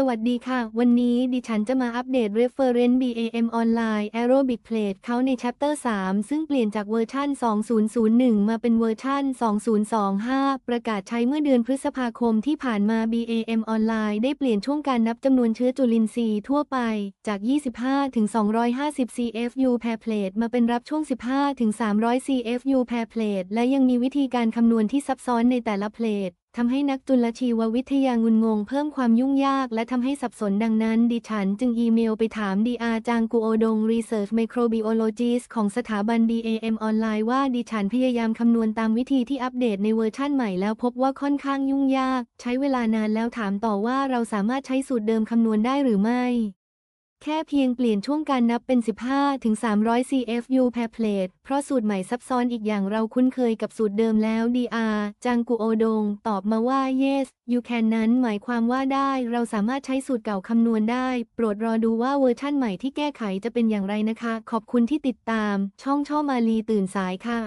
สวัสดีค่ะ วันนี้ดิฉันจะมาอัปเดต Reference BAM Online Aerobic Plate เขาใน Chapter 3 ซึ่งเปลี่ยนจากเวอร์ชัน 2001 มาเป็นเวอร์ชัน 2025 ประกาศใช้เมื่อเดือนพฤษภาคมที่ผ่านมา BAM Online ได้เปลี่ยนช่วงการนับจำนวนเชื้อจุลินทรีย์ทั่วไป จาก 25 ถึง 250 CFU per plate มาเป็นรับช่วง 15 ถึง 300 CFU per plate และยังมีวิธีการคำนวณที่ซับซ้อนในแต่ละเพล ทำให้นักจุลชีววิทยางุนงงเพิ่มความยุ่งยากและทำให้สับสนดังนั้น ดิฉันจึงอีเมลไปถามดีอาจางกูโอดง Research Microbiologist ของสถาบัน BAM ออนไลน์ว่าดิฉันพยายามคำนวณตามวิธีที่อัปเดตในเวอร์ชั่นใหม่แล้วพบว่าค่อนข้างยุ่งยาก ใช้เวลานานแล้วถามต่อว่าเราสามารถใช้สูตรเดิมคำนวณได้หรือไม่ แค่เพียงเปลี่ยนช่วงการนับเป็น 15 ถึง 300 CFU per plate เพราะสูตรใหม่ซับซ้อนอีกอย่างเราคุ้นเคยกับสูตรเดิมแล้ว DR จางกุโอดง ตอบมาว่า yes you can นั้นหมายความว่าได้ เราสามารถใช้สูตรเก่าคำนวณได้ โปรดรอดูว่าเวอร์ชั่นใหม่ที่แก้ไขจะเป็นอย่างไรนะคะ ขอบคุณที่ติดตาม ช่องช่อมาลีตื่นสายค่ะ